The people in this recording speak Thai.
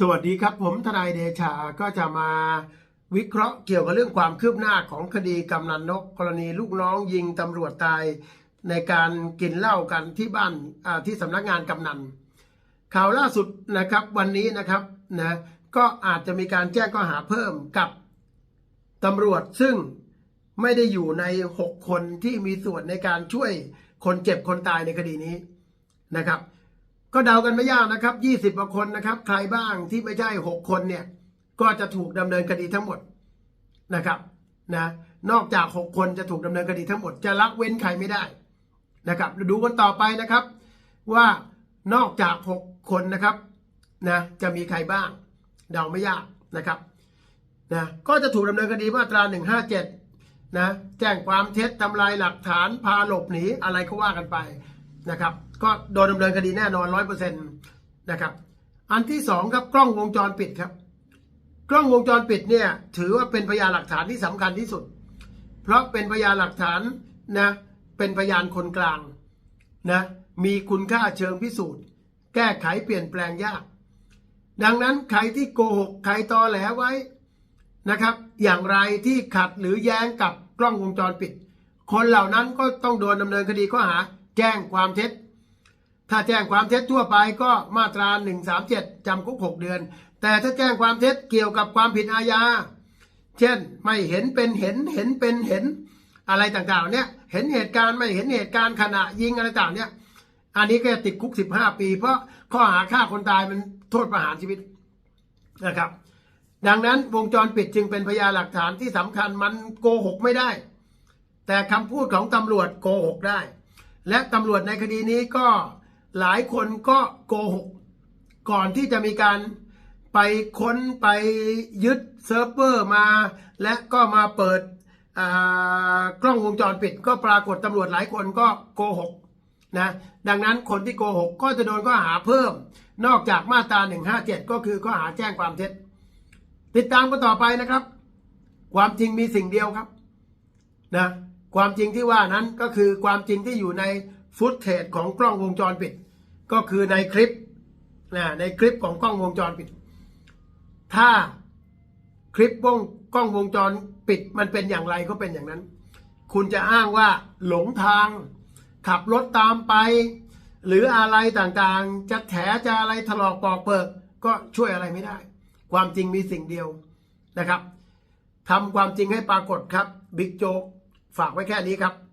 สวัสดีครับผมทนายเดชาก็จะมาวิเคราะห์เกี่ยวกับเรื่องความคืบหน้าของคดีกำนันนก กรณีลูกน้องยิงตำรวจตาย ในการกินเหล้ากันที่บ้านที่สำนักงานกำนัน ข่าวล่าสุดนะครับวันนี้นะครับนะก็อาจจะมีการแจ้งข้อหาเพิ่มกับตำรวจซึ่งไม่ได้อยู่ใน 6 คนที่มีส่วนในการช่วยคนเจ็บคนตายในคดีนี้นะครับ ก็เดากันไม่ยากนะครับ 20กว่าคนนะครับ ใครบ้างที่ไม่ใช่ 6 คนเนี่ย ก็จะถูกดำเนินคดีทั้งหมดนะครับนะนอกจาก 6 คนจะถูกดำเนินคดีทั้งหมด จะละเว้นใครไม่ได้นะครับดูกันต่อไปนะครับ ว่านอกจาก 6 คนนะครับนะจะมีใครบ้าง เดาไม่ยากนะครับนะก็จะถูกดำเนินคดีมาตรา 157นะแจ้งความเท็จทำลายหลักฐานพาหลบหนีอะไรก็ว่ากันไป นะครับ ก็โดนดำเนินคดีแน่นอนร้อยเปอร์เซ็นต์นะครับ อันที่สองครับกล้องวงจรปิดครับ กล้องวงจรปิดเนี่ย ถือว่าเป็นพยานหลักฐานที่สำคัญที่สุด เพราะเป็นพยานหลักฐานนะเป็นพยานคนกลางนะมีคุณค่าเชิงพิสูจน์ แก้ไขเปลี่ยนแปลงยาก ดังนั้นใครที่โกหกใครตอแหลไว้นะครับ อย่างไรที่ขัดหรือแย้งกับกล้องวงจรปิด คนเหล่านั้นก็ต้องโดนดำเนินคดีข้อหา แจ้งความเท็จ ถ้าแจ้งความเท็จทั่วไปก็มาตรา 137จำคุก 6 เดือน แต่ถ้าแจ้งความเท็จเกี่ยวกับความผิดอาญา เช่นไม่เห็นเป็นเห็นเห็นเป็นเห็นอะไรต่างๆ เนี่ยเห็นเหตุการณ์ไม่เห็นเหตุการณ์ขณะยิงอะไรต่างเนี่ยอันนี้ก็ติดคุก 15 ปี เพราะข้อหาฆ่าคนตายมันโทษประหารชีวิตนะครับ ดังนั้นวงจรปิดจึงเป็นพยานหลักฐานที่สำคัญมันโกหกไม่ได้ แต่คำพูดของตำรวจโกหกได้ และตำรวจในคดีนี้ก็หลายคนก็โกหก ก่อนที่จะมีการไปค้นไปยึดเซิร์ฟเวอร์มา และก็มาเปิดกล้องวงจรปิด ก็ปรากฏตำรวจหลายคนก็โกหกนะดังนั้นคนที่โกหกก็จะโดนข้อหาเพิ่ม นอกจากมาตรา 157 ก็คือข้อหาแจ้งความเท็จ ติดตามกันต่อไปนะครับ ความจริงมีสิ่งเดียวครับนะ ความจริงที่ว่านั้นก็คือความจริงที่อยู่ในฟุตเทจของกล้องวงจรปิด ก็คือในคลิปนะในคลิปของกล้องวงจรปิด ถ้าคลิปวงกล้องวงจรปิดมันเป็นอย่างไรก็เป็นอย่างนั้น คุณจะอ้างว่าหลงทาง ขับรถตามไป หรืออะไรต่างๆ จะแถจะอะไรถลอกปอกเปิกก็ช่วยอะไรไม่ได้ ความจริงมีสิ่งเดียวนะครับทำความจริงให้ปรากฏครับบิ๊กโจ๊ก ฝากไว้แค่นี้ครับ